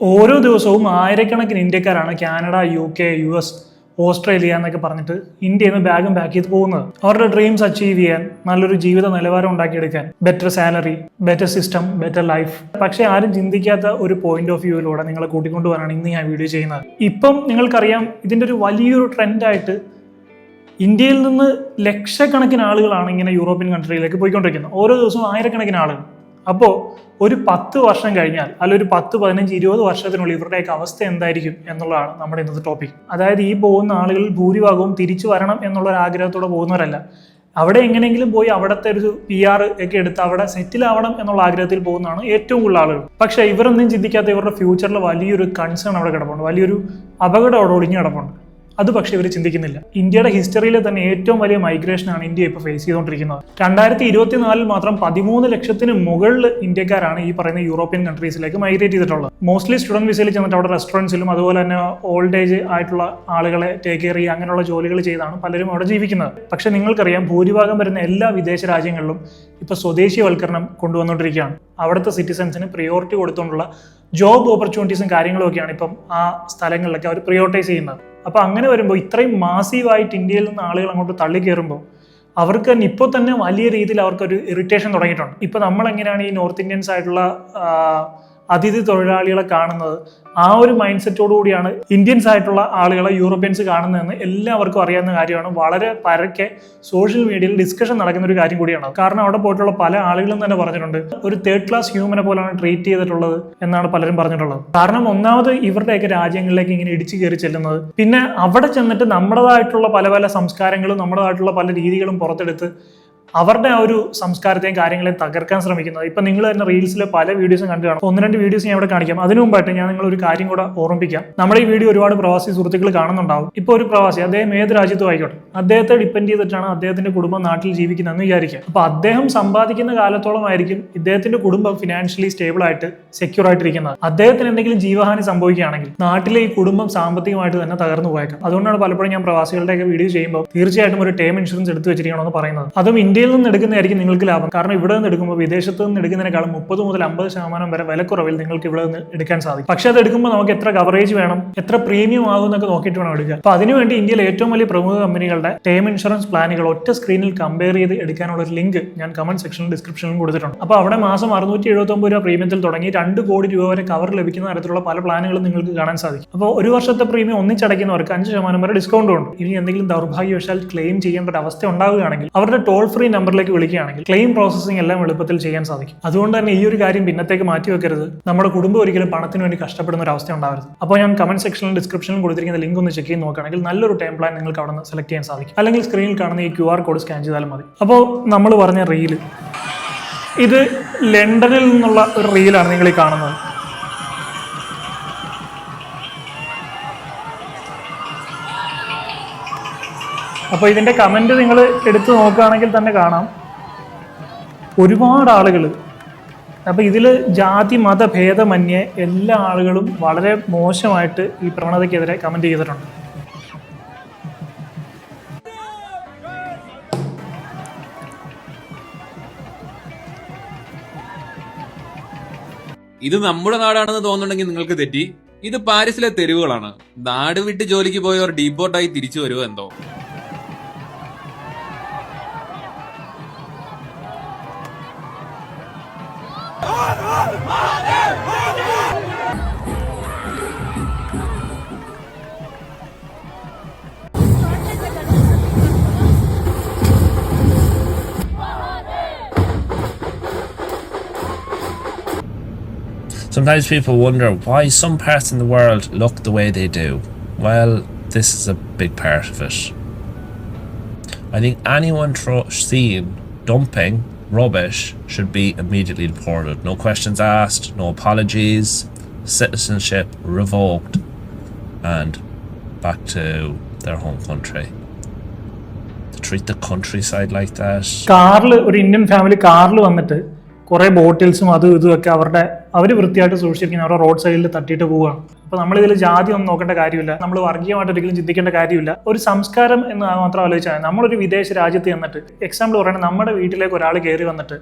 ഓരോ ദിവസവും ആയിരക്കണക്കിന് ഇന്ത്യക്കാരാണ് Canada U K U S Australia എന്നൊക്കെ പറഞ്ഞിട്ട് ഇന്ത്യയിൽ നിന്ന് ബാഗും പാക്ക് ചെയ്ത് പോകുന്നത്. അവരുടെ ഡ്രീംസ് അച്ചീവ് ചെയ്യാൻ നല്ലൊരു ജീവിത നിലവാരം ഉണ്ടാക്കിയെടുക്കാൻ better salary better system better life പക്ഷേ ആരും ചിന്തിക്കാത്ത ഒരു പോയിന്റ് ഓഫ് വ്യൂവിലൂടെ നിങ്ങളെ കൂട്ടിക്കൊണ്ടുപോകാനാണ് ഇന്ന് ഞാൻ വീഡിയോ ചെയ്യുന്നത്. ഇപ്പം നിങ്ങൾക്കറിയാം ഇതിന്റെ ഒരു വലിയൊരു ട്രെൻഡായിട്ട് ഇന്ത്യയിൽ നിന്ന് ലക്ഷക്കണക്കിന് ആളുകളാണ് ഇങ്ങനെ യൂറോപ്യൻ കൺട്രിയിലേക്ക് പോയിക്കൊണ്ടിരിക്കുന്നത്. ഓരോ ദിവസവും ആയിരക്കണക്കിന് ആളുകൾ. അപ്പോൾ ഒരു പത്ത് വർഷം കഴിഞ്ഞാൽ അല്ല ഒരു പത്ത് പതിനഞ്ച് ഇരുപത് വർഷത്തിനുള്ളിൽ ഇവരുടെയൊക്കെ അവസ്ഥ എന്തായിരിക്കും എന്നുള്ളതാണ് നമ്മുടെ ഇന്നത്തെ ടോപ്പിക് അതായത് ഈ പോകുന്ന ആളുകൾ ഭൂരിഭാഗവും തിരിച്ചു വരണം എന്നുള്ള ഒരു ആഗ്രഹത്തോടെ പോകുന്നവരല്ല. അവിടെ എങ്ങനെയെങ്കിലും പോയി അവിടുത്തെ ഒരു പി ആർ ഒക്കെ എടുത്ത് അവിടെ സെറ്റിൽ ആവണം എന്നുള്ള ആഗ്രഹത്തിൽ പോകുന്നതാണ് ഏറ്റവും കൂടുതൽ ആളുകൾ. പക്ഷേ ഇവരൊന്നും ചിന്തിക്കാത്ത ഇവരുടെ ഫ്യൂച്ചറിൽ വലിയൊരു കൺസേൺ അവിടെ കിടപ്പുണ്ട്. വലിയൊരു അപകടം അവിടെ ഒളിഞ്ഞു കിടപ്പുണ്ട്. അത് പക്ഷേ ഇവർ ചിന്തിക്കുന്നില്ല. ഇന്ത്യയുടെ ഹിസ്റ്ററിയിലെ തന്നെ ഏറ്റവും വലിയ മൈഗ്രേഷനാണ് ഇന്ത്യ ഇപ്പോൾ ഫേസ് ചെയ്തുകൊണ്ടിരിക്കുന്നത്. രണ്ടായിരത്തി ഇരുപത്തിനാലിൽ മാത്രം പതിമൂന്ന് ലക്ഷത്തിന് മുകളിൽ ഇന്ത്യക്കാരാണ് ഈ പറയുന്ന യൂറോപ്യൻ കൺട്രീസിലേക്ക് മൈഗ്രേറ്റ് ചെയ്തിട്ടുള്ളത്. മോസ്റ്റ്ലി സ്റ്റുഡന്റ് വിസയിൽ ചെന്നിട്ട് അവിടെ റെസ്റ്റോറന്റ്സിലും അതുപോലെ തന്നെ ഓൾഡ് ഏജ് ആയിട്ടുള്ള ആളുകളെ ടേക്ക് കെയർ ചെയ്യുക അങ്ങനെയുള്ള ജോലികൾ ചെയ്താണ് പലരും അവിടെ ജീവിക്കുന്നത്. പക്ഷേ നിങ്ങൾക്കറിയാം ഭൂരിഭാഗം വരുന്ന എല്ലാ വിദേശ രാജ്യങ്ങളിലും ഇപ്പോൾ സ്വദേശീയവൽക്കരണം കൊണ്ടുവന്നുകൊണ്ടിരിക്കുകയാണ്. അവിടുത്തെ സിറ്റിസൻസിന് പ്രിയോറിറ്റി കൊടുത്തുകൊണ്ടുള്ള ജോബ് ഓപ്പർച്യൂണിറ്റീസും കാര്യങ്ങളും ഒക്കെയാണ് ഇപ്പം ആ സ്ഥലങ്ങളിലൊക്കെ അവർ പ്രിയോറിറ്റൈസ് ചെയ്യുന്നത്. അപ്പോൾ അങ്ങനെ വരുമ്പോൾ ഇത്രയും മാസീവായിട്ട് ഇന്ത്യയിൽ നിന്ന് ആളുകൾ അങ്ങോട്ട് തള്ളി കയറുമ്പോൾ അവർക്ക് തന്നെ ഇപ്പോൾ തന്നെ വലിയ രീതിയിൽ അവർക്കൊരു ഇറിറ്റേഷൻ തുടങ്ങിയിട്ടുണ്ട്. ഇപ്പോൾ നമ്മൾ എങ്ങനെയാണ് ഈ നോർത്ത് ഇന്ത്യൻസ് ആയിട്ടുള്ള അതിഥി തൊഴിലാളികളെ കാണുന്നത്? ആ ഒരു മൈൻഡ് സെറ്റോടു കൂടിയാണ് ഇന്ത്യൻസ് ആയിട്ടുള്ള ആളുകളെ യൂറോപ്യൻസ് കാണുന്നതെന്ന് എല്ലാവർക്കും അറിയാവുന്ന കാര്യമാണ്. വളരെ പരക്കെ സോഷ്യൽ മീഡിയയിൽ ഡിസ്കഷൻ നടക്കുന്ന ഒരു കാര്യം കൂടിയാണ് കാരണം അവിടെ പോയിട്ടുള്ള പല ആളുകളും തന്നെ പറഞ്ഞിട്ടുണ്ട്. ഒരു തേർഡ് ക്ലാസ് ഹ്യൂമനെ പോലാണ് ട്രീറ്റ് ചെയ്തിട്ടുള്ളത് എന്നാണ് പലരും പറഞ്ഞിട്ടുള്ളത്. കാരണം ഒന്നാമത് ഇവരുടെയൊക്കെ രാജ്യങ്ങളിലേക്ക് ഇങ്ങനെ ഇടിച്ചു കയറി ചെല്ലുന്നത്. പിന്നെ അവിടെ ചെന്നിട്ട് നമ്മുടേതായിട്ടുള്ള പല പല സംസ്കാരങ്ങളും നമ്മുടേതായിട്ടുള്ള പല രീതികളും പുറത്തെടുത്ത് അവരുടെ ആ ഒരു സംസ്കാരത്തെയും കാര്യങ്ങളെയും തകർക്കാൻ ശ്രമിക്കുന്നത്. ഇപ്പൊ നിങ്ങൾ തന്നെ റീൽസിലെ പല വീഡിയോസും കണ്ടു കാണും. ഒന്ന് രണ്ട് വീഡിയോസ് ഞാൻ ഇവിടെ കാണിക്കാം. അതിനു മുമ്പായിട്ട് ഞാൻ നിങ്ങൾ ഒരു കാര്യം കൂടെ ഓർമ്മിപ്പിക്കാം. നമ്മുടെ ഈ വീഡിയോ ഒരുപാട് പ്രവാസി സുഹൃത്തുക്കൾ കാണുന്നുണ്ടാവും. ഇപ്പോൾ ഒരു പ്രവാസി അദ്ദേഹം ഏത് രാജ്യത്തും ആയിക്കോട്ടെ. അദ്ദേഹത്തെ ഡിപ്പെൻഡ് ചെയ്തിട്ടാണ് അദ്ദേഹത്തിന്റെ കുടുംബം നാട്ടിൽ ജീവിക്കുന്നതെന്ന് വിചാരിക്കുക. അപ്പൊ അദ്ദേഹം സമ്പാദിക്കുന്ന കാലത്തോളം ആയിരിക്കും ഇദ്ദേഹത്തിന്റെ കുടുംബം ഫിനാൻഷ്യലി സ്റ്റേബിൾ ആയിട്ട് സെക്യൂർ ആയിട്ടിരിക്കുന്നത്. അദ്ദേഹത്തിന് എന്തെങ്കിലും ജീവഹാനി സംഭവിക്കുകയാണെങ്കിൽ നാട്ടിലെ ഈ കുടുംബം സാമ്പത്തികമായിട്ട് തന്നെ തകർന്നു പോയേക്കാം. അതുകൊണ്ടാണ് പലപ്പോഴും ഞാൻ പ്രവാസികളുടെയൊക്കെ വീഡിയോ ചെയ്യുമ്പോൾ തീർച്ചയായിട്ടും ഒരു ടേം ഇൻഷുറൻസ് എടുത്തു വെച്ചിരിക്കണമെന്ന് പറയുന്നത്. അതും ഇന്ത്യയിൽ നിന്ന് എടുക്കുന്നതായിരിക്കും നിങ്ങൾക്ക് ലാഭം. കാരണം ഇവിടെ നിന്ന് എടുക്കുമ്പോൾ വിദേശത്ത് നിന്ന് എടുക്കുന്നതിനേക്കാളും മുപ്പത് മുതൽ അമ്പത് ശതമാനം വരെ വിലക്കുറവിൽ നിങ്ങൾക്ക് ഇവിടെ നിന്ന് എടുക്കാൻ സാധിക്കും. പക്ഷേ അത് എടുക്കുമ്പോൾ നമുക്ക് എത്ര കവറേജ് വേണം എത്ര പ്രീമിയം ആകും എന്നൊക്കെ നോക്കിയിട്ട് വേണം എടുക്കുക അപ്പോൾ അതിനുവേണ്ടി ഇന്ത്യയിലെ ഏറ്റവും വലിയ പ്രമുഖ കമ്പനികളുടെ ടേം ഇൻഷുറൻസ് പ്ലാനുകൾ ഒറ്റ സ്ക്രീനിൽ കമ്പയർ ചെയ്ത് എടുക്കാനുള്ള ഒരു ലിങ്ക് ഞാൻ കമന്റ് സെക്ഷനിൽ ഡിസ്ക്രിപ്ഷനിൽ കൊടുത്തിട്ടുണ്ട്. അപ്പോൾ അവിടെ മാസം അറുന്നൂറ്റി എഴുപത്തൊമ്പത് രൂപ പ്രീമിയത്തിൽ തുടങ്ങി രണ്ട് കോടി രൂപ വരെ കവർ ലഭിക്കുന്ന തരത്തിലുള്ള പല പ്ലാനുകളും നിങ്ങൾക്ക് കാണാൻ സാധിക്കും. അപ്പോൾ ഒരു വർഷത്തെ പ്രീമിയം ഒന്നിച്ചടയ്ക്കുന്നവർക്ക് അഞ്ച് ശതമാനം വരെ ഡിസ്കൗണ്ട് ഉണ്ട്. ഇനി എന്തെങ്കിലും ദൗർഭാഗ്യവശാൽ ക്ലെയിം ചെയ്യേണ്ട ഒരു അവസ്ഥ ഉണ്ടാവുകയാണെങ്കിൽ അവരുടെ ടോൾ ഫ്രീ നമ്പറിലേക്ക് വിളിക്കുകയാണെങ്കിൽ ക്ലെയിം പ്രോസസ്സിംഗ് എല്ലാം എളുപ്പത്തിൽ ചെയ്യാൻ സാധിക്കും. അതുകൊണ്ട് തന്നെ ഈ ഒരു കാര്യം പിന്നത്തേക്ക് മാറ്റി വെക്കരുത്. നമ്മുടെ കുടുംബം ഒരിക്കലും പണത്തിന് വേണ്ടി കഷ്ടപ്പെടുന്ന ഒരു അവസ്ഥ ഉണ്ടാവരുത്. അപ്പോൾ ഞാൻ കമന്റ് സെക്ഷനിലും ഡിസ്ക്രിപ്ഷനിലും കൊടുത്തിരിക്കുന്ന ലിങ്ക് ഒന്ന് ചെക്ക് ചെയ്ത് നോക്കുകയാണെങ്കിൽ നല്ലൊരു ടൈം പ്ലാൻ നിങ്ങൾക്ക് അവിടെ നിന്ന് സെലക്ട് ചെയ്യാൻ സാധിക്കും. അല്ലെങ്കിൽ സ്ക്രീനിൽ കാണുന്ന ഈ ക്യു ആർ കോഡ് സ്കാൻ ചെയ്താലും മതി. അപ്പോൾ നമ്മൾ പറഞ്ഞ റീൽ ഇത് ലണ്ടനിൽ നിന്നുള്ള ഒരു റീലാണ് നിങ്ങൾ ഈ കാണുന്നത്. അപ്പോൾ ഇതിന്റെ കമന്റ് നിങ്ങൾ എടുത്തു നോക്കുകയാണെങ്കിൽ തന്നെ കാണാം. ഒരുപാട് ആളുകൾ അപ്പോൾ ഇതിൽ ജാതി മത ഭേദമന്യേ എല്ലാ ആളുകളും വളരെ മോശമായിട്ട് ഈ പ്രവണതയ്ക്കെതിരെ കമന്റ് ചെയ്തിട്ടുണ്ട്. ഇത് നമ്മുടെ നാടാണെന്ന് തോന്നുന്നുണ്ടെങ്കിൽ നിങ്ങൾക്ക് തെറ്റി. ഇത് പാരീസിലെ തെരുവുകളാണ്. നാട് വിട്ട് ജോലിക്ക് പോയവർ ഡീപ്പോർട്ടായി തിരിച്ചു വരുമോ എന്തോ? Sometimes people wonder why some parts in the world look the way they do. Well, this is a big part of it. I think anyone tro- seen dumping rubbish should be immediately deported. No questions asked, no apologies, citizenship revoked, and back to their home country. To treat the countryside like that. കാറിൽ ഒരു Indian family കാറിൽ വന്നിട്ട് കുറേ ബോട്ടിൽസും അതും ഇതും ഒക്കെ അവരുടെ അവർ വൃത്തിയായിട്ട് സൂക്ഷിച്ചിരിക്കുന്ന അവരുടെ റോഡ് സൈഡിൽ തട്ടിയിട്ട് പോവുകയാണ്. അപ്പോൾ നമ്മളിതിൽ ജാതി ഒന്നും നോക്കേണ്ട കാര്യമില്ല. നമ്മൾ വർഗീയമായിട്ട് ഒരിക്കലും ചിന്തിക്കേണ്ട കാര്യമില്ല. ഒരു സംസ്കാരം എന്ന് മാത്രം ആലോചിച്ചാൽ. നമ്മളൊരു വിദേശ രാജ്യത്ത് ചെന്നിട്ട് എക്സാമ്പിൾ പറയുന്നത് നമ്മുടെ വീട്ടിലേക്ക് ഒരാൾ കയറി വന്നിട്ട്.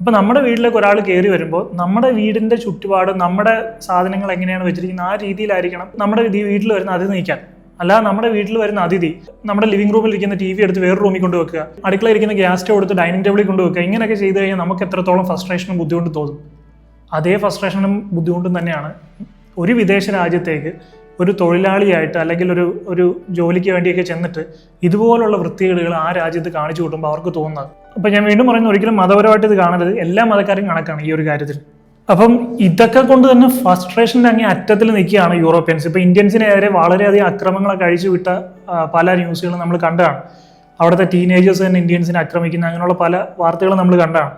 അപ്പോൾ നമ്മുടെ വീട്ടിലേക്ക് ഒരാൾ കയറി വരുമ്പോൾ നമ്മുടെ വീടിന്റെ ചുറ്റുപാട് നമ്മുടെ സാധനങ്ങൾ എങ്ങനെയാണ് വെച്ചിരിക്കുന്നത് ആ രീതിയിലായിരിക്കണം നമ്മുടെ വീട്ടിൽ വരുന്ന അതിഥി നീക്കാൻ അല്ലാതെ നമ്മുടെ വീട്ടിൽ വരുന്ന അതിഥി നമ്മുടെ ലിവിംഗ് റൂമിൽ ഇരിക്കുന്ന ടി വി എടുത്ത് വേറെ റൂമിൽ കൊണ്ടുവെക്കുക വെക്കുക. അടുക്കളയിൽ ഇരിക്കുന്ന ഗ്യാസ് സ്റ്റവ് എടുത്ത് ഡൈനിങ് ടേബിളിൽ കൊണ്ടുവെക്കുക ഇങ്ങനെയൊക്കെ ചെയ്ത് കഴിഞ്ഞാൽ നമുക്ക് എത്രത്തോളം ഫ്രസ്ട്രേഷനും ബുദ്ധിമുട്ട് തോന്നും. അതേ ഫ്രസ്ട്രേഷനും ബുദ്ധിമുട്ടും തന്നെയാണ്. ഒരു വിദേശ രാജ്യത്തേക്ക് ഒരു തൊഴിലാളിയായിട്ട് അല്ലെങ്കിൽ ഒരു ഒരു ജോലിക്ക് വേണ്ടിയൊക്കെ ചെന്നിട്ട് ഇതുപോലുള്ള വൃത്തികേടുകൾ ആ രാജ്യത്ത് കാണിച്ചു കൂട്ടുമ്പോൾ അവർക്ക് തോന്നുന്നത്. അപ്പം ഞാൻ വീണ്ടും പറയുന്നു ഒരിക്കലും മതപരമായിട്ട് ഇത് കാണരുത്. എല്ലാ മതക്കാരും കണക്കാണ് ഈ ഒരു കാര്യത്തിൽ. അപ്പം ഇതൊക്കെ കൊണ്ട് തന്നെ ഫ്രസ്ട്രേഷന്റെ അങ്ങേ അറ്റത്തിൽ നിൽക്കുകയാണ് യൂറോപ്യൻസ്. ഇപ്പം ഇന്ത്യൻസിനെതിരെ വളരെയധികം അക്രമങ്ങളൊക്കെ അഴിച്ചു വിട്ട പല ന്യൂസുകളും നമ്മൾ കണ്ടതാണ്. അവിടുത്തെ ടീനേജേഴ്സ് തന്നെ ഇന്ത്യൻസിനെ ആക്രമിക്കുന്ന അങ്ങനെയുള്ള പല വാർത്തകളും നമ്മൾ കണ്ടതാണ്.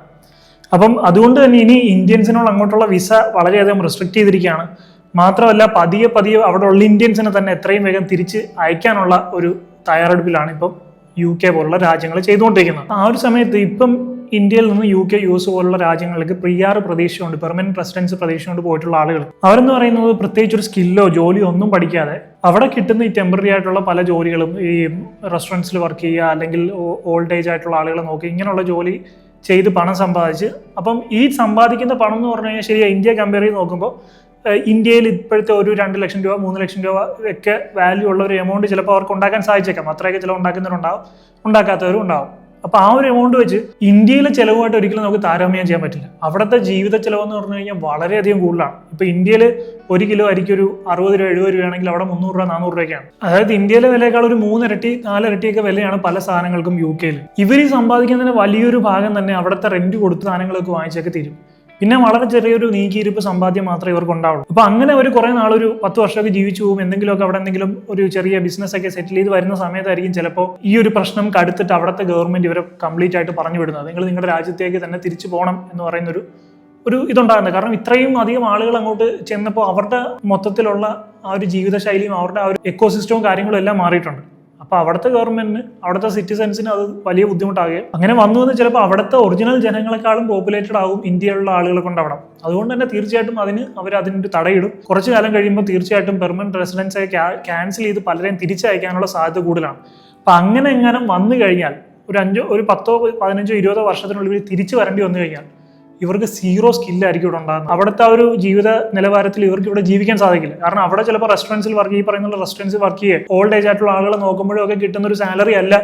അപ്പം അതുകൊണ്ട് തന്നെ ഇനി ഇന്ത്യൻസിനോട് അങ്ങോട്ടുള്ള വിസ വളരെയധികം റെസ്ട്രിക്ട് ചെയ്തിരിക്കുകയാണ്. മാത്രമല്ല പതിയെ പതിയെ അവിടെ ഉള്ള ഇന്ത്യൻസിനെ തന്നെ എത്രയും വേഗം തിരിച്ച് അയക്കാനുള്ള ഒരു തയ്യാറെടുപ്പിലാണ് ഇപ്പം യു കെ പോലുള്ള രാജ്യങ്ങൾ ചെയ്തുകൊണ്ടിരിക്കുന്നത്. ആ ഒരു സമയത്ത് ഇപ്പം ഇന്ത്യയിൽ നിന്ന് യു കെ യു എസ് പോലുള്ള രാജ്യങ്ങൾക്ക് പ്രിയാർ പ്രതീക്ഷയുണ്ട് പെർമനന്റ് റെസിഡൻസ് പ്രതീക്ഷയുണ്ട് പോയിട്ടുള്ള ആളുകൾ. അവരെന്ന് പറയുന്നത് പ്രത്യേകിച്ച് ഒരു സ്കില്ലോ ജോലിയോ ഒന്നും പഠിക്കാതെ അവിടെ കിട്ടുന്ന ഈ ടെമ്പററി ആയിട്ടുള്ള പല ജോലികളും ഈ റെസ്റ്റോറന്റ്സിൽ വർക്ക് ചെയ്യുക അല്ലെങ്കിൽ ഓൾഡ് ഏജ് ആയിട്ടുള്ള ആളുകളെ നോക്കി ഇങ്ങനെയുള്ള ജോലി ചെയ്ത് പണം സമ്പാദിച്ച്. അപ്പം ഈ സമ്പാദിക്കുന്ന പണം എന്ന് പറഞ്ഞു കഴിഞ്ഞാൽ ശരിയാ ഇന്ത്യ കമ്പയർ ചെയ്ത് നോക്കുമ്പോൾ ഇന്ത്യയിൽ ഇപ്പോഴത്തെ ഒരു രണ്ട് ലക്ഷം രൂപ മൂന്ന് ലക്ഷം രൂപ ഒക്കെ വാല്യൂ ഉള്ള ഒരു എമൗണ്ട് ചിലപ്പോൾ അവർക്ക് ഉണ്ടാക്കാൻ സാധിച്ചേക്കാം. അത്രയൊക്കെ ചിലവ് ഉണ്ടാക്കുന്നവരുണ്ടാവും ഉണ്ടാക്കാത്തവരും ഉണ്ടാവും. അപ്പോൾ ആ ഒരു എമൗണ്ട് വെച്ച് ഇന്ത്യയിലെ ചിലവുമായിട്ട് ഒരിക്കലും നമുക്ക് താരതമ്യം ചെയ്യാൻ പറ്റില്ല. അവിടുത്തെ ജീവിത ചിലവെന്ന് പറഞ്ഞു കഴിഞ്ഞാൽ വളരെയധികം കൂടുതലാണ്. ഇപ്പോൾ ഇന്ത്യയിൽ ഒരു കിലോ അരിക്ക് ഒരു അറുപത് രൂപ എഴുപത് രൂപയാണെങ്കിൽ അവിടെ മുന്നൂറ് രൂപ നാനൂറ് രൂപയ്ക്കാണ് അതായത് ഇന്ത്യയിലെ വിലയേക്കാൾ ഒരു മൂന്നിരട്ടി നാലിരട്ടിയൊക്കെ വിലയാണ് പല സാധനങ്ങൾക്കും യു കെയിൽ ഇവർ സമ്പാദിക്കുന്നതിന് വലിയൊരു ഭാഗം തന്നെ അവിടുത്തെ റെന്റ് കൊടുത്ത് സാധനങ്ങളൊക്കെ വാങ്ങിച്ചൊക്കെ തീരും. പിന്നെ വളരെ ചെറിയൊരു നീക്കിയിരിപ്പ് സമ്പാദ്യം മാത്രമേ ഇവർക്ക് ഉണ്ടാവുള്ളൂ. അപ്പോൾ അങ്ങനെ ഒരു കുറേ നാളൊരു പത്ത് വർഷമൊക്കെ ജീവിച്ചു പോകും എന്തെങ്കിലുമൊക്കെ അവിടെ എന്തെങ്കിലും ഒരു ചെറിയ ബിസിനസ് ഒക്കെ സെറ്റിൽ ചെയ്ത് വരുന്ന സമയത്തായിരിക്കും ചിലപ്പോൾ ഈ ഒരു പ്രശ്നം കടുത്തിട്ട് അവിടുത്തെ ഗവൺമെന്റ് ഇവരെ കംപ്ലീറ്റ് ആയിട്ട് പറഞ്ഞു വിടുന്നത്. നിങ്ങൾ നിങ്ങളുടെ രാജ്യത്തേക്ക് തന്നെ തിരിച്ചു പോകണം എന്ന് പറയുന്നൊരു ഒരു ഇതുണ്ടാകുന്നത്. കാരണം ഇത്രയും അധികം ആളുകൾ അങ്ങോട്ട് ചെന്നപ്പോൾ അവരുടെ മൊത്തത്തിലുള്ള ആ ഒരു ജീവിതശൈലിയും അവരുടെ ആ ഒരു എക്കോസിസ്റ്റവും കാര്യങ്ങളും എല്ലാം മാറിയിട്ടുണ്ട്. അപ്പോൾ അവിടുത്തെ ഗവൺമെന്റിന് അവിടുത്തെ സിറ്റിസൻസിന് അത് വലിയ ബുദ്ധിമുട്ടാകുകയും അങ്ങനെ വന്നു എന്ന് ചിലപ്പോൾ അവിടുത്തെ ഒറിജിനൽ ജനങ്ങളെക്കാളും പോപ്പുലേറ്റഡ് ആകും ഇന്ത്യയിലുള്ള ആളുകളെ കൊണ്ട് അവിടെ അതുകൊണ്ട് തന്നെ തീർച്ചയായിട്ടും അതിന് അവർ അതിനൊരു തടയിടും. കുറച്ചു കാലം കഴിയുമ്പോൾ തീർച്ചയായിട്ടും പെർമനന്റ് റെസിഡൻസ് ക്യാൻസൽ ചെയ്ത് പലരെയും തിരിച്ചയക്കാനുള്ള സാധ്യത കൂടുതലാണ്. അപ്പം അങ്ങനെ എങ്ങനെ വന്നു കഴിഞ്ഞാൽ ഒരു അഞ്ചോ ഒരു പത്തോ പതിനഞ്ചോ ഇരുപതോ വർഷത്തിനുള്ളിൽ തിരിച്ചു വരേണ്ടി വന്നു കഴിഞ്ഞാൽ ഇവർക്ക് സീറോ സ്കില്ലായിരിക്കും ഇവിടെ ഉണ്ടാകുന്നത്. അവിടുത്തെ ആ ഒരു ജീവിത നിലവാരത്തിൽ ഇവർക്ക് ഇവിടെ ജീവിക്കാൻ സാധിക്കില്ല. കാരണം അവിടെ ചിലപ്പോൾ റെസ്റ്റോറൻസിൽ വർക്ക് ഈ പറയുന്ന റെസ്റ്റോറൻസിൽ വർക്ക് ചെയ്യുക ഓൾഡ് ഏജ് ആയിട്ടുള്ള ആളുകളെ നോക്കുമ്പോഴും ഒക്കെ കിട്ടുന്ന ഒരു സാലറി അല്ല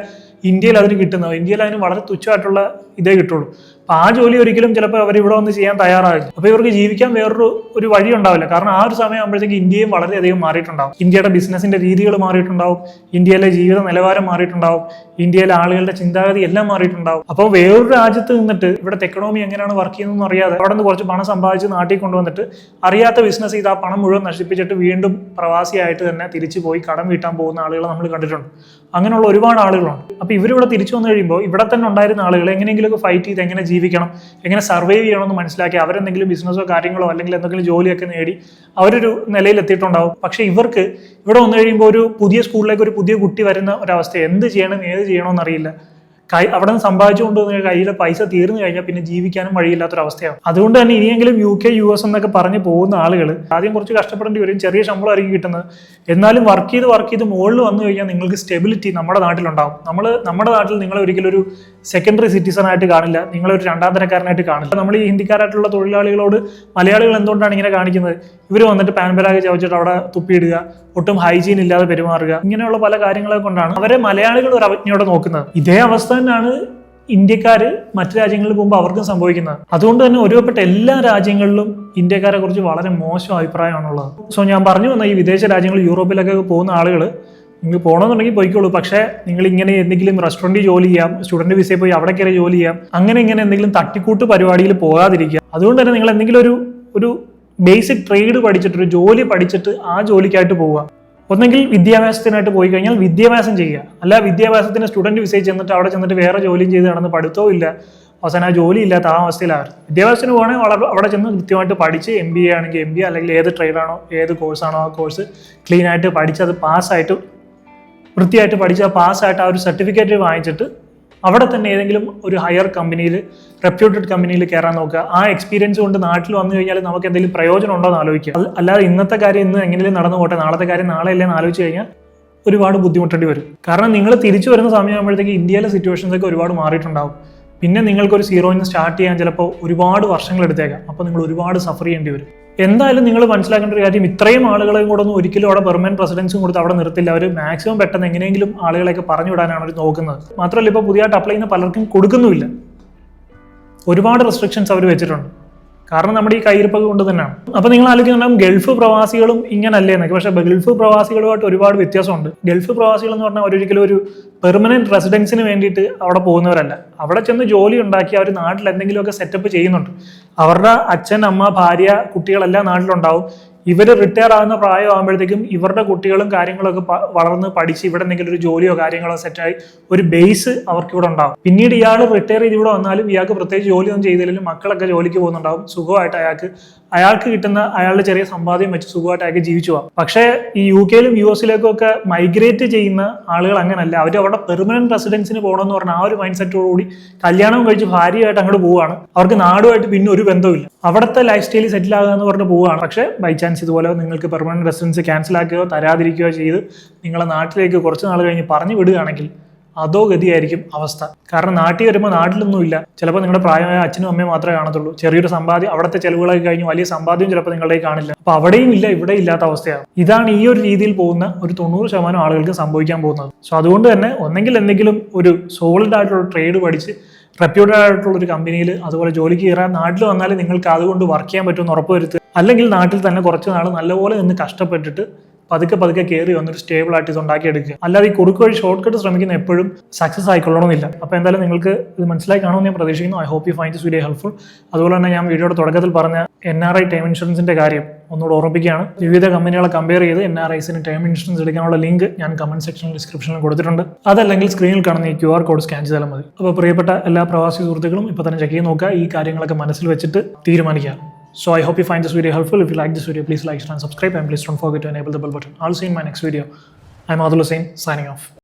ഇന്ത്യയിൽ അതിന് കിട്ടുന്നത്. ഇന്ത്യയിൽ അതിന് വളരെ തുച്ഛമായിട്ടുള്ള ഇതേ കിട്ടുള്ളൂ. അപ്പോൾ ആ ജോലി ഒരിക്കലും ചിലപ്പോൾ അവർ ഇവിടെ വന്ന് ചെയ്യാൻ തയ്യാറാകില്ല അപ്പോൾ ഇവർക്ക് ജീവിക്കാൻ വേറൊരു ഒരു വഴി ഉണ്ടാവില്ല. കാരണം ആ ഒരു സമയം ആകുമ്പോഴത്തേക്ക് ഇന്ത്യയും വളരെയധികം മാറിയിട്ടുണ്ടാവും. ഇന്ത്യയുടെ ബിസിനസിന്റെ രീതികൾ മാറിയിട്ടുണ്ടാവും. ഇന്ത്യയിലെ ജീവിത നിലവാരം മാറിയിട്ടുണ്ടാവും. ഇന്ത്യയിലെ ആളുകളുടെ ചിന്താഗതി എല്ലാം മാറിയിട്ടുണ്ടാവും. അപ്പോൾ വേറൊരു രാജ്യത്ത് നിന്നിട്ട് ഇവിടുത്തെ എക്കണോമി എങ്ങനെയാണ് വർക്ക് ചെയ്യുന്നതെന്ന് അറിയാതെ അവിടെ നിന്ന് കുറച്ച് പണം സമ്പാദിച്ച് നാട്ടിൽ കൊണ്ടുവന്നിട്ട് അറിയാത്ത ബിസിനസ് ചെയ്ത് ആ പണം മുഴുവൻ നശിപ്പിച്ചിട്ട് വീണ്ടും പ്രവാസിയായിട്ട് തന്നെ തിരിച്ചു പോയി കടം വീട്ടാൻ പോകുന്ന ആളുകളെ നമ്മൾ കണ്ടിട്ടുണ്ട്. അങ്ങനെയുള്ള ഒരുപാട് ആളുകളുണ്ട്. അപ്പോൾ ഇവരിവിടെ തിരിച്ചു വന്നു കഴിയുമ്പോൾ ഇവിടെ തന്നെ ഉണ്ടായിരുന്ന ആളുകൾ എങ്ങനെയെങ്കിലുമൊക്കെ ഫൈറ്റ് ചെയ്ത് എങ്ങനെ ജീവിക്കണം എങ്ങനെ സർവൈവ് ചെയ്യണമെന്ന് മനസ്സിലാക്കി അവരെന്തെങ്കിലും ബിസിനസ്സോ കാര്യങ്ങളോ അല്ലെങ്കിൽ എന്തെങ്കിലും ജോലിയൊക്കെ നേടി അവരൊരു നിലയിൽ എത്തിയിട്ടുണ്ടാവും പക്ഷേ ഇവർക്ക് ഇവിടെ വന്നു കഴിയുമ്പോൾ ഒരു പുതിയ സ്കൂളിലേക്ക് ഒരു പുതിയ കുട്ടി വരുന്ന ഒരവസ്ഥ എന്ത് ചെയ്യണം ഏത് ചെയ്യണമെന്ന് അറിയില്ല. കൈ അവിടെ നിന്ന് സമ്പാദിച്ചു കൊണ്ടുവന്ന കയ്യിലെ പൈസ തീർന്നു കഴിഞ്ഞാൽ പിന്നെ ജീവിക്കാനും വഴിയില്ലാത്തൊരവസ്ഥയാണ്. അതുകൊണ്ട് തന്നെ ഇനിയെങ്കിലും യു കെ യു എസ് എന്നൊക്കെ പറഞ്ഞ് പോകുന്ന ആളുകൾ ആദ്യം കുറച്ച് കഷ്ടപ്പെടേണ്ടി വരും. ചെറിയ ശമ്പളമായിരിക്കും കിട്ടുന്നത്. എന്നാലും വർക്ക് ചെയ്ത് വർക്ക് ചെയ്ത് മുകളിൽ വന്നു കഴിഞ്ഞാൽ നിങ്ങൾക്ക് സ്റ്റെബിലിറ്റി നമ്മുടെ നാട്ടിലുണ്ടാവും. നമ്മൾ നമ്മുടെ നാട്ടിൽ നിങ്ങളെ ഒരിക്കലും ഒരു സെക്കൻഡറി സിറ്റിസൺ ആയിട്ട് കാണില്ല. നിങ്ങളൊരു രണ്ടാം തരക്കാരനായിട്ട് കാണില്ല. നമ്മൾ ഈ ഹിന്ദിക്കാരായിട്ടുള്ള തൊഴിലാളികളോട് മലയാളികൾ എന്തുകൊണ്ടാണ് ഇങ്ങനെ കാണിക്കുന്നത്? ഇവർ വന്നിട്ട് പാൻപരാഗ് ചവച്ചിട്ട് അവിടെ തുപ്പിയിടുക ഒട്ടും ഹൈജീൻ ഇല്ലാതെ പെരുമാറുക ഇങ്ങനെയുള്ള പല കാര്യങ്ങളെ കൊണ്ടാണ് അവരെ മലയാളികൾ ഒരു അവജ്ഞയോടെ നോക്കുന്നത്. ഇതേ അവസ്ഥ തന്നെയാണ് ഇന്ത്യക്കാർ മറ്റു രാജ്യങ്ങളിൽ പോകുമ്പോൾ അവർക്കും സംഭവിക്കുന്നത്. അതുകൊണ്ട് തന്നെ ഒരുവപ്പെട്ട എല്ലാ രാജ്യങ്ങളിലും ഇന്ത്യക്കാരെ കുറിച്ച് വളരെ മോശം അഭിപ്രായമാണുള്ളത്. സോ ഞാൻ പറഞ്ഞു വന്ന ഈ വിദേശ രാജ്യങ്ങൾ യൂറോപ്പിലൊക്കെ പോകുന്ന ആളുകൾ നിങ്ങൾ പോകണമെന്നുണ്ടെങ്കിൽ പോയിക്കോളൂ. പക്ഷേ നിങ്ങൾ ഇങ്ങനെ എന്തെങ്കിലും റെസ്റ്റോറന്റിൽ ജോലി ചെയ്യാം സ്റ്റുഡന്റ് വിസയിൽ പോയി അവിടെ കയറി ജോലി ചെയ്യാം അങ്ങനെ ഇങ്ങനെ എന്തെങ്കിലും തട്ടിക്കൂട്ട് പരിപാടിയിൽ പോകാതിരിക്കുക. അതുകൊണ്ട് തന്നെ നിങ്ങൾ എന്തെങ്കിലും ഒരു ഒരു ബേസിക് ട്രേഡ് പഠിച്ചിട്ട് ഒരു ജോലി പഠിച്ചിട്ട് ആ ജോലിക്കായിട്ട് പോവുക. ഒന്നെങ്കിൽ വിദ്യാഭ്യാസത്തിനായിട്ട് പോയി കഴിഞ്ഞാൽ വിദ്യാഭ്യാസം ചെയ്യുക. അല്ല വിദ്യാഭ്യാസത്തിന് സ്റ്റുഡന്റ് വിസയിൽ ചെന്നിട്ട് അവിടെ ചെന്നിട്ട് വേറെ ജോലിയും ചെയ്ത് നടന്ന് പഠിത്തവും ഇല്ല. അവസാനം ആ ജോലി ഇല്ലാത്ത ആ അവസ്ഥയിലായിരുന്നു. വിദ്യാഭ്യാസത്തിന് പോകണമെങ്കിൽ വളരെ അവിടെ ചെന്ന് കൃത്യമായിട്ട് പഠിച്ച് എം ബി എ ആണെങ്കിൽ എം ബി എ അല്ലെങ്കിൽ ഏത് ട്രേഡാണോ ഏത് കോഴ്സാണോ ആ കോഴ്സ് ക്ലീനായിട്ട് പഠിച്ച് അത് പാസ്സായിട്ട് വൃത്തിയായിട്ട് പഠിച്ച് ആ പാസ്സായിട്ട് ആ ഒരു സർട്ടിഫിക്കറ്റ് വാങ്ങിച്ചിട്ട് അവിടെ തന്നെ ഏതെങ്കിലും ഒരു ഹയർ കമ്പനിയിൽ റെപ്യൂട്ടഡ് കമ്പനിയിൽ കയറാൻ നോക്കുക. ആ എക്സ്പീരിയൻസ് കൊണ്ട് നാട്ടിൽ വന്നു കഴിഞ്ഞാൽ നമുക്ക് എന്തെങ്കിലും പ്രയോജനം ഉണ്ടോ എന്ന് ആലോചിക്കുക അല്ലാതെ ഇന്നത്തെ കാര്യം ഇന്ന് എങ്ങനെയും നടന്നു പോട്ടെ നാളത്തെ കാര്യം നാളെ അല്ലേ എന്ന് ആലോചിച്ച് കഴിഞ്ഞാൽ ഒരുപാട് ബുദ്ധിമുട്ടേണ്ടി വരും. കാരണം നിങ്ങൾ തിരിച്ചു വരുന്ന സമയമാകുമ്പോഴത്തേക്ക് ഇന്ത്യയിലെ സിറ്റുവേഷൻസ് ഒക്കെ ഒരുപാട് മാറിയിട്ടുണ്ടാവും. പിന്നെ നിങ്ങൾക്കൊരു സീറോയിൽ നിന്ന് സ്റ്റാർട്ട് ചെയ്യാൻ ചിലപ്പോൾ ഒരുപാട് വർഷങ്ങൾ എടുത്തേക്കാം. അപ്പോൾ നിങ്ങൾ ഒരുപാട് സഫർ ചെയ്യേണ്ടി വരും. എന്തായാലും നിങ്ങൾ മനസ്സിലാക്കേണ്ട ഒരു കാര്യം ഇത്രയും ആളുകളെയും കൂടെ ഒന്നും ഒരിക്കലും അവിടെ പെർമനന്റ് പ്രസിഡൻസും കൊടുത്ത് അവിടെ നിർത്തില്ല. അവർ മാക്സിമം പെട്ടെന്ന് എങ്ങനെയെങ്കിലും ആളുകളെയൊക്കെ പറഞ്ഞു വിടാനാണ് അവർ നോക്കുന്നത്. മാത്രമല്ല ഇപ്പോൾ പുതിയതായിട്ട് അപ്ലൈ ചെയ്യുന്ന പലർക്കും കൊടുക്കുന്നുമില്ല. ഒരുപാട് റെസ്ട്രിക്ഷൻസ് അവർ വെച്ചിട്ടുണ്ട്. കാരണം നമ്മുടെ ഈ കയ്യിരിപ്പൊക്കെ കൊണ്ട് തന്നെയാണ്. അപ്പൊ നിങ്ങൾ ആലോചിക്കുന്നുണ്ടാവും ഗൾഫ് പ്രവാസികളും ഇങ്ങനല്ലേ എന്നൊക്കെ. പക്ഷേ ഗൾഫ് പ്രവാസികളുമായിട്ട് ഒരുപാട് വ്യത്യാസമുണ്ട്. ഗൾഫ് പ്രവാസികൾ എന്ന് പറഞ്ഞാൽ അവരൊരിക്കലും ഒരു പെർമനന്റ് റെസിഡൻസിന് വേണ്ടിയിട്ട് അവിടെ പോകുന്നവരല്ല. അവിടെ ചെന്ന് ജോലി ഉണ്ടാക്കി അവർ നാട്ടിൽ എന്തെങ്കിലുമൊക്കെ സെറ്റപ്പ് ചെയ്യുന്നുണ്ട്. അവരുടെ അച്ഛൻ അമ്മ ഭാര്യ കുട്ടികളെല്ലാം നാട്ടിലുണ്ടാവും. ഇവർ റിട്ടയർ ആകുന്ന പ്രായമാകുമ്പോഴത്തേക്കും ഇവരുടെ കുട്ടികളും കാര്യങ്ങളൊക്കെ വളർന്ന് പഠിച്ച് ഇവിടെ എന്തെങ്കിലും ഒരു ജോലിയോ കാര്യങ്ങളോ സെറ്റായി ഒരു ബേസ് അവർക്ക് ഇവിടെ ഉണ്ടാവും. പിന്നീട് ഇയാൾ റിട്ടയർ ചെയ്ത് ഇവിടെ വന്നാലും ഇയാൾക്ക് പ്രത്യേകിച്ച് ജോലിയൊന്നും ചെയ്തില്ലെങ്കിലും മക്കളൊക്കെ ജോലിക്ക് പോകുന്നുണ്ടാവും. സുഖമായിട്ട് അയാൾക്ക് അയാൾക്ക് കിട്ടുന്ന അയാളുടെ ചെറിയ സമ്പാദ്യം വെച്ച് സുഖമായിട്ട് അയാൾക്ക് ജീവിച്ചു പോകാം. പക്ഷേ ഈ യു കെയിലും യു എസിലേക്കും ഒക്കെ മൈഗ്രേറ്റ് ചെയ്യുന്ന ആളുകൾ അങ്ങനല്ല. അവർ അവിടെ പെർമനന്റ് റെസിഡൻസിന് പോകണമെന്ന് പറഞ്ഞ ആ ഒരു മൈൻഡ് സെറ്റോടുകൂടി കല്യാണം കഴിച്ച് ഭാര്യയായിട്ട് അങ്ങോട്ട് പോവുകയാണ്. അവർക്ക് നാടുമായിട്ട് പിന്നെ ഒരു ബന്ധമില്ല അവിടുത്തെ ലൈഫ് സ്റ്റൈലിൽ സെറ്റിൽ ആകുക എന്ന് പറഞ്ഞ് പോവുകയാണ്. പക്ഷേ ബൈ ചാൻസ് ഇതുപോലെ നിങ്ങൾക്ക് പെർമനന്റ് റെസിഡൻസ് ക്യാൻസൽ ആക്കുകയോ തരാതിരിക്കുകയോ ചെയ്ത് നിങ്ങളെ നാട്ടിലേക്ക് കുറച്ച് നാൾ കഴിഞ്ഞ് പറഞ്ഞു വിടുകയാണെങ്കിൽ അതോ ഗതിയായിരിക്കും അവസ്ഥ. കാരണം നാട്ടിൽ വരുമ്പോൾ നാട്ടിലൊന്നുമില്ല. ചിലപ്പോൾ നിങ്ങളുടെ പ്രായമായ അച്ഛനും അമ്മയും മാത്രമേ കാണത്തുള്ളൂ. ചെറിയൊരു സമ്പാദ്യം അവിടുത്തെ ചെലവുകളൊക്കെ കഴിഞ്ഞ് വലിയ സമ്പാദ്യം ചിലപ്പോൾ നിങ്ങളുടെ കാണില്ല. അപ്പോൾ അവിടെയും ഇല്ല ഇവിടെ ഇല്ലാത്ത അവസ്ഥയാണ്. ഇതാണ് ഈ ഒരു രീതിയിൽ പോകുന്ന ഒരു തൊണ്ണൂറ് ശതമാനം ആളുകൾക്ക് സംഭവിക്കാൻ പോകുന്നത്. സോ അതുകൊണ്ട് തന്നെ ഒന്നെങ്കിൽ എന്തെങ്കിലും ഒരു സോളിഡ് ആയിട്ടുള്ള ട്രേഡ് പഠിച്ച് റെപ്യൂട്ടഡ് ആയിട്ടുള്ള ഒരു കമ്പനിയിൽ അതുപോലെ ജോലിക്ക് കയറാൻ നാട്ടിൽ വന്നാൽ നിങ്ങൾക്ക് അതുകൊണ്ട് വർക്ക് ചെയ്യാൻ പറ്റുമെന്ന് ഉറപ്പുവരുത്തുക അല്ലെങ്കിൽ നാട്ടിൽ തന്നെ കുറച്ച് നാൾ നല്ലപോലെ നിന്ന് കഷ്ടപ്പെട്ടിട്ട് പതുക്കെ പതുക്കെ കയറി വന്നൊരു സ്റ്റേബിൾ ആയിട്ട് ഇത് ഉണ്ടാക്കിയെടുക്കുക. അല്ലാതെ ഈ കുറുക്ക് വഴി ഷോർട്ട് കട്ട് ശ്രമിക്കുന്ന എപ്പോഴും സക്സസ് ആയിക്കൊള്ളണമെന്നില്ല. അപ്പോൾ എന്തായാലും നിങ്ങൾക്ക് ഇത് മനസ്സിലായി കാണുമെന്ന് ഞാൻ പ്രതീക്ഷിക്കുന്നു. I hope you find this video helpful അതുപോലെ തന്നെ ഞാൻ വീഡിയോയുടെ തുടക്കത്തിൽ പറഞ്ഞ എൻ ആർ ഐ ടൈം ഇൻഷുറൻസിന്റെ കാര്യം ഒന്നുകൂടെ ഓർമ്മിപ്പിക്കുകയാണ്. വിവിധ കമ്പനികളെ കമ്പയർ ചെയ്ത് എൻ ആർ ഐസിന് ടൈം ഇൻഷുറൻസ് എടുക്കാനുള്ള ലിങ്ക് ഞാൻ കമന്റ് സെക്ഷനിൽ ഡിസ്ക്രിപ്ഷനിൽ കൊടുത്തിട്ടുണ്ട്. അതല്ലെങ്കിൽ സ്ക്രീനിൽ കാണുന്ന ഈ ക്യു ആർ കോഡ് സ്കാൻ ചെയ്താലും മതി. അപ്പോൾ പ്രിയപ്പെട്ട എല്ലാ പ്രവാസി സുഹൃത്തുക്കളും ഇപ്പോൾ തന്നെ ചെക്ക് ചെയ്ത് നോക്കുക. ഈ കാര്യങ്ങളൊക്കെ മനസ്സിൽ വെച്ചിട്ട് തീരുമാനിക്കുക. So I hope you find this video helpful. If you like this video, please like, share, and subscribe. And please don't forget to enable the bell button. I'll see you in my next video. I'm Adul Hussain, signing off.